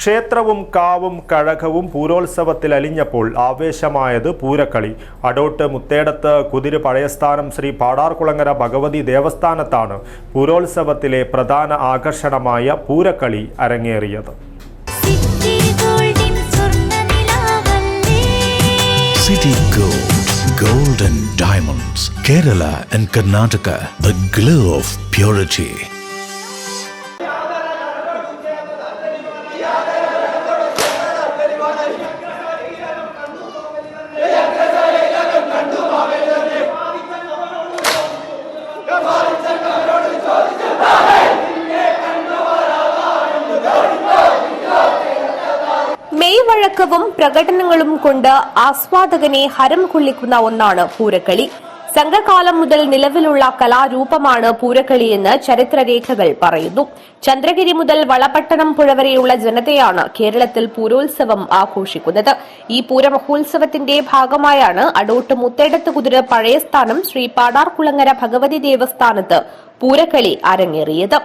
ക്ഷേത്രവും കാവും കഴകവും പൂരോത്സവത്തിൽ അലിഞ്ഞപ്പോൾ ആവേശമായത് പൂരക്കളി. അടോട്ട് മുത്തേടത്ത് കുതിര് പഴയസ്ഥാനം ശ്രീ പാടാർകുളങ്ങര ഭഗവതി ദേവസ്ഥാനത്താണ് പൂരോത്സവത്തിലെ പ്രധാന ആകർഷണമായ പൂരക്കളി അരങ്ങേറിയത്. സിറ്റി ഗോൾഡിൻ സ്വർണനിലാവല്ലേ City Gold, Golden Diamonds, Kerala and Karnataka, the glow of purity. മെയ് വഴക്കവും പ്രകടനങ്ങളും കൊണ്ട് ആസ്വാദകനെ ഹരം കൊള്ളിക്കുന്ന ഒന്നാണ് പൂരക്കളി. സംഘകാലം മുതൽ നിലവിലുള്ള കലാരൂപമാണ് പൂരക്കളിയെന്ന് ചരിത്രരേഖകൾ പറയുന്നു. ചന്ദ്രഗിരി മുതൽ വളപട്ടണം പുഴ വരെയുള്ള ജനതയാണ് കേരളത്തിൽ പൂരോത്സവം ആഘോഷിക്കുന്നത്. ഈ പൂരമഹോത്സവത്തിന്റെ ഭാഗമായാണ് അടോട്ട് മുത്തേടത്ത് കുതിര പഴയ സ്ഥാനം ശ്രീ പാടാർകുളങ്ങര ഭഗവതി ദേവസ്ഥാനത്ത് പൂരക്കളി അരങ്ങേറിയത്.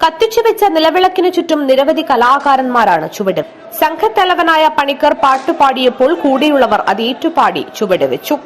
കത്തിച്ചു വെച്ച നിലവിളക്കിനു ചുറ്റും നിരവധി കലാകാരന്മാരാണ് ചുവട്. സംഘത്തലവനായ പണിക്കർ പാട്ടുപാടിയപ്പോൾ കൂടെയുള്ളവർ അത് ഏറ്റുപാടി ചുവട് വെച്ചു.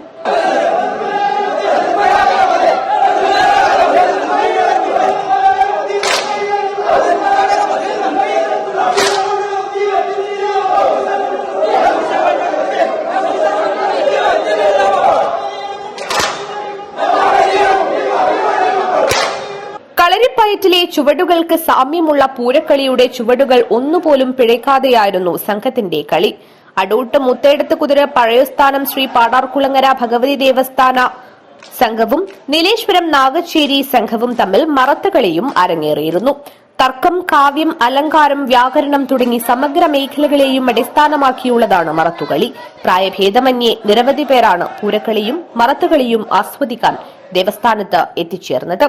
കളരിപ്പയറ്റിലെ ചുവടുകൾക്ക് സാമ്യമുള്ള പൂരക്കളിയുടെ ചുവടുകൾ ഒന്നുപോലും പിഴയ്ക്കാതെയായിരുന്നു സംഘത്തിന്റെ കളി. അടൂട്ട് മുത്തേടത്ത് കുതിര പഴയസ്ഥാനം ശ്രീ പാടാർകുളങ്ങര ഭഗവതി ദേവസ്ഥാന സംഘവും നീലേശ്വരം നാഗച്ചേരി സംഘവും തമ്മിൽ മറത്തുകളിയും അരങ്ങേറിയിരുന്നു. തർക്കം കാവ്യം അലങ്കാരം വ്യാകരണം തുടങ്ങി സമഗ്ര മേഖലകളെയും അടിസ്ഥാനമാക്കിയുള്ളതാണ് മറത്തുകളി. പ്രായഭേദമന്യേ നിരവധി പേരാണ് പൂരക്കളിയും മറത്തുകളിയും ആസ്വദിക്കാൻ ദേവസ്ഥാനത്ത് എത്തിച്ചേർന്നത്.